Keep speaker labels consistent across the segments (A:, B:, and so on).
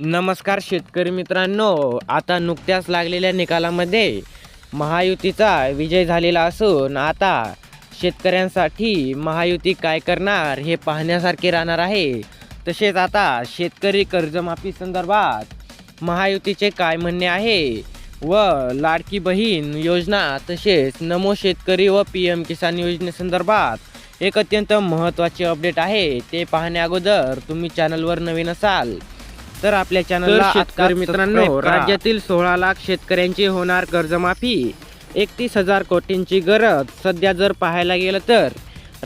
A: नमस्कार शेतकरी मित्रांनो आता नुकत्याच लागलेल्या निकालामध्ये महायुतीचा विजय झालेला असून आता शेतकऱ्यांसाठी महायुती काय करणार हे पाहण्यासारखे राहणार आहे. तसेच आता शेतकरी कर्जमाफी संदर्भात महायुतीचे काय म्हणणे आहे व लाडकी बहीण योजना तसेच नमो शेतकरी व पी एम किसान योजनेसंदर्भात एक अत्यंत महत्त्वाचे अपडेट आहे. ते पाहण्या अगोदर तुम्ही चॅनलवर नवीन असाल तर आपल्या चॅनलला शेतकरी मित्रांनो राज्यातील सोळा लाख शेतकऱ्यांची होणार कर्जमाफी एकतीस हजार कोटींची गरज. सध्या जर पाहायला गेलं तर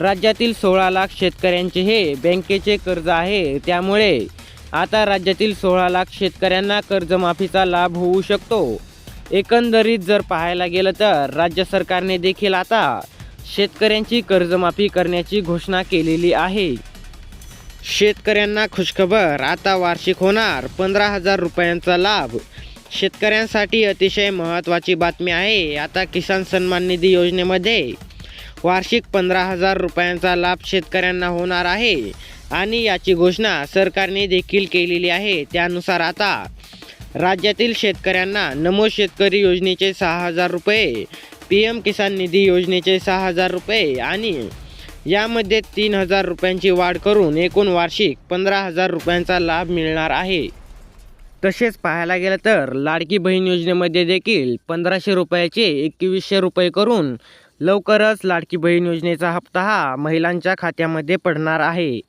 A: राज्यातील सोळा लाख शेतकऱ्यांचे हे बँकेचे कर्ज आहे. त्यामुळे आता राज्यातील सोळा लाख शेतकऱ्यांना कर्जमाफीचा लाभ होऊ शकतो. एकंदरीत जर पाहायला गेलं तर राज्य सरकारने देखील आता शेतकऱ्यांची कर्जमाफी करण्याची घोषणा केलेली आहे. शेतकऱ्यांना खुशखबर. आता वार्षिक होणार पंधरा हजार रुपयांचा लाभ. शेतकऱ्यांसाठी अतिशय महत्त्वाची बातमी आहे. आता किसान सन्मान निधी योजनेमध्ये वार्षिक पंधरा हजार रुपयांचा लाभ शेतकऱ्यांना होणार आहे. आणि याची घोषणा सरकारने देखील केलेली आहे. त्यानुसार आता राज्यातील शेतकऱ्यांना नमो शेतकरी योजनेचे सहा हजार रुपये पी एम किसान निधी योजनेचे सहा हजार रुपये आणि यामध्ये तीन हजार रुपयांची वाढ करून एकूण वार्षिक पंधरा हजार रुपयांचा लाभ मिळणार आहे. तसेच पाहायला गेलं तर लाडकी बहीण योजनेमध्ये देखील पंधराशे रुपयाचे एकवीसशे रुपये करून लवकरच लाडकी बहीण योजनेचा हप्ता हा महिलांच्या खात्यामध्ये पडणार आहे.